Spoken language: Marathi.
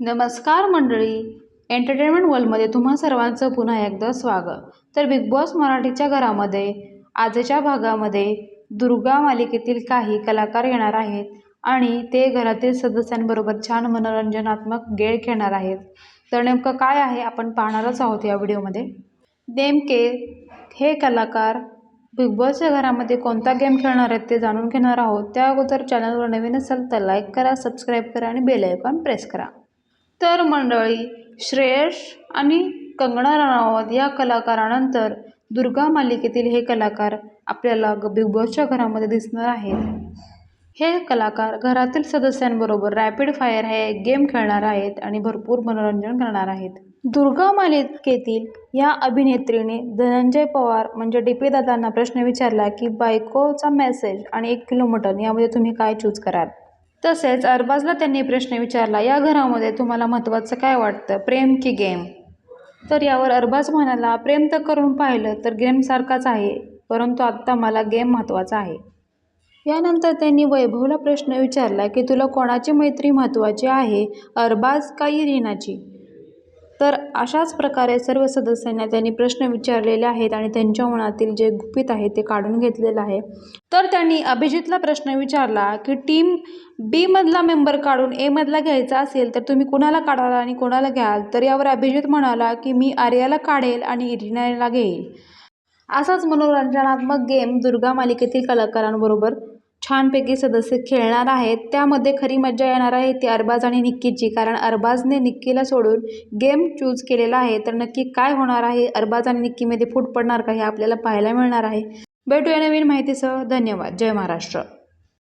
नमस्कार मंडळी. एंटरटेनमेंट वर्ल्डमध्ये तुम्हा सर्वांचं पुन्हा एकदा स्वागत. तर बिग बॉस मराठीच्या घरामध्ये आजच्या भागामध्ये दुर्गा मालिकेतील काही कलाकार येणार आहेत आणि ते घरातील सदस्यांबरोबर छान मनोरंजनात्मक गेळ खेळणार आहेत. तर नेमकं काय आहे आपण पाहणारच आहोत या व्हिडिओमध्ये. नेमके हे कलाकार बिग बॉसच्या घरामध्ये कोणता गेम खेळणार आहेत ते जाणून घेणार आहोत. त्या अगोदर चॅनलवर नवीन असाल तर लाईक करा सबस्क्राईब करा आणि बेल आयकॉन प्रेस करा. तर मंडळी श्रेयश आणि कंगना रणावत या कलाकारानंतर दुर्गा मालिकेतील हे कलाकार आपल्याला बिग बॉसच्या घरामध्ये दिसणार आहेत. हे कलाकार घरातील सदस्यांबरोबर रॅपिड फायर हे एक गेम खेळणार आहेत आणि भरपूर मनोरंजन करणार आहेत. दुर्गा मालिकेतील या अभिनेत्रीने धनंजय पवार म्हणजे डी पी दादांना प्रश्न विचारला की बायकोचा मेसेज आणि एक किलो यामध्ये तुम्ही काय चूज कराल? तसेच अरबाजला त्यांनी प्रश्न विचारला या घरामध्ये तुम्हाला महत्त्वाचं काय वाटतं? प्रेम की गेम? तर यावर अरबाज म्हणाला प्रेम तर करून पाहिलं तर गेमसारखाच आहे परंतु आत्ता मला गेम महत्त्वाचा आहे. यानंतर त्यांनी वैभवला प्रश्न विचारला की तुला कोणाची मैत्री महत्त्वाची आहे? अरबाज का इरिनाची? तर अशाच प्रकारे सर्व सदस्यांना त्यांनी प्रश्न विचारलेले आहेत आणि त्यांच्या मनातील जे गुपित आहे ते काढून घेतलेलं आहे. तर त्यांनी अभिजितला प्रश्न विचारला की टीम बीमधला मेंबर काढून एमधला घ्यायचा असेल तर तुम्ही कुणाला काढाल आणि कोणाला घ्याल? तर यावर अभिजित म्हणाला की मी आर्याला काढेल आणि इरिनाला घेईल. असाच मनोरंजनात्मक गेम दुर्गा मालिकेतील कलाकारांबरोबर छानपैकी सदस्य खेळणार आहेत. त्यामध्ये खरी मज्जा येणार आहे ती अरबाज आणि निक्कीची कारण अरबाजने निक्कीला सोडून गेम चूज केलेला आहे. तर नक्की काय होणार आहे? अरबाज आणि निक्कीमध्ये फूट पडणार का हे आपल्याला पाहायला मिळणार आहे. भेटूया नवीन माहितीसह. धन्यवाद. जय महाराष्ट्र.